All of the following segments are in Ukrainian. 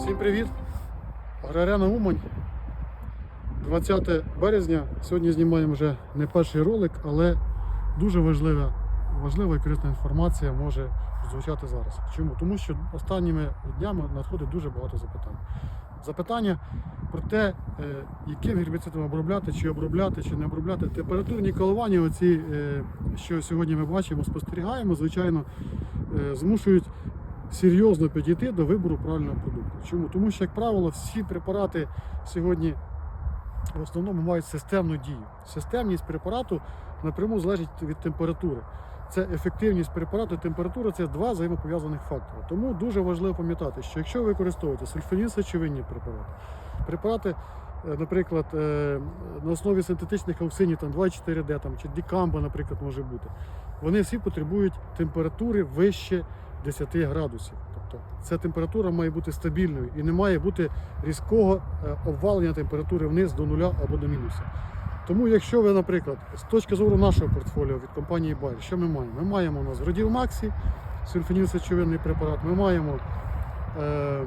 Всім привіт! Аграряна Умань. 20 березня. Сьогодні знімаємо вже не перший ролик, але дуже важлива, важлива і корисна інформація може звучати зараз. Чому? Тому що останніми днями надходить дуже багато запитань. Запитання про те, е, яким гербіцидом обробляти, чи обробляти, чи не обробляти. Температурні коливання, оці, е, що сьогодні ми бачимо, спостерігаємо, звичайно, е, змушують серйозно підійти до вибору правильного продукту. Чому? Тому що, як правило, всі препарати сьогодні в основному мають системну дію. Системність препарату напряму залежить від температури. Це ефективність препарату температура це два взаємопов'язаних фактори. Тому дуже важливо пам'ятати, що якщо ви використовуєте сульфонілсечовинні препарати, препарати, е, наприклад, е, на основі синтетичних ауксинів там 2,4D там, чи дікамба, наприклад, може бути, вони всі потребують температури вище 10 градусів. Тобто ця температура має бути стабільною і не має бути різкого е, обвалення температури вниз до нуля або до мінуса. Тому, якщо ви, наприклад, з точки зору нашого портфоліо від компанії Bayer, що ми маємо? Ми маємо у нас Роділ Максі, сульфонілсечовинний препарат, ми маємо е,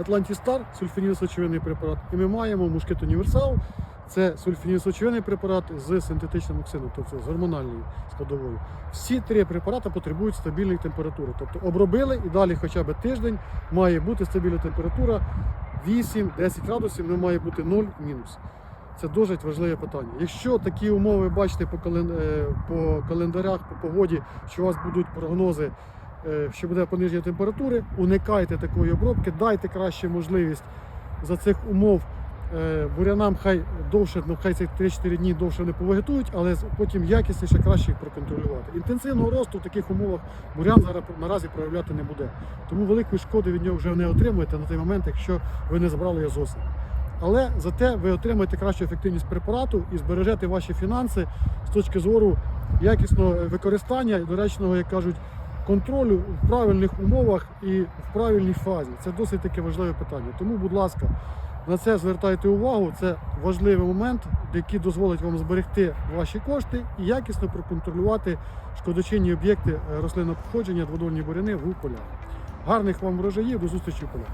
Атлантістар, сульфонілсечовинний препарат, і ми маємо Мушкет Універсал, це сульфонілсечовинний препарат з синтетичним оксидом, тобто з гормональною складовою. Всі три препарати потребують стабільної температури. Тобто обробили і далі хоча б тиждень має бути стабільна температура 8-10 градусів, не має бути 0 мінус. Це дуже важливе питання. Якщо такі умови бачите по, е, по календарях, по погоді, що у вас будуть прогнози, е, що буде пониження температури, уникайте такої обробки, дайте краще можливість за цих умов бурянам хай довше, ну хай цих 3-4 дні довше не повегетують, але потім якісніше краще їх проконтролювати. Інтенсивного росту в таких умовах бурян зараз наразі проявляти не буде. Тому великої шкоди від нього вже не отримуєте на той момент, якщо ви не забрали його з. Але зате ви отримаєте кращу ефективність препарату і збережете ваші фінанси з точки зору якісного використання і доречного, як кажуть, контролю в правильних умовах і в правильній фазі. Це досить таке важливе питання. Тому, будь ласка, на це звертайте увагу. Це важливий момент, який дозволить вам зберегти ваші кошти і якісно проконтролювати шкодочинні об'єкти рослинного походження, дводольні буряни в полях. Гарних вам врожаїв, до зустрічі в полях.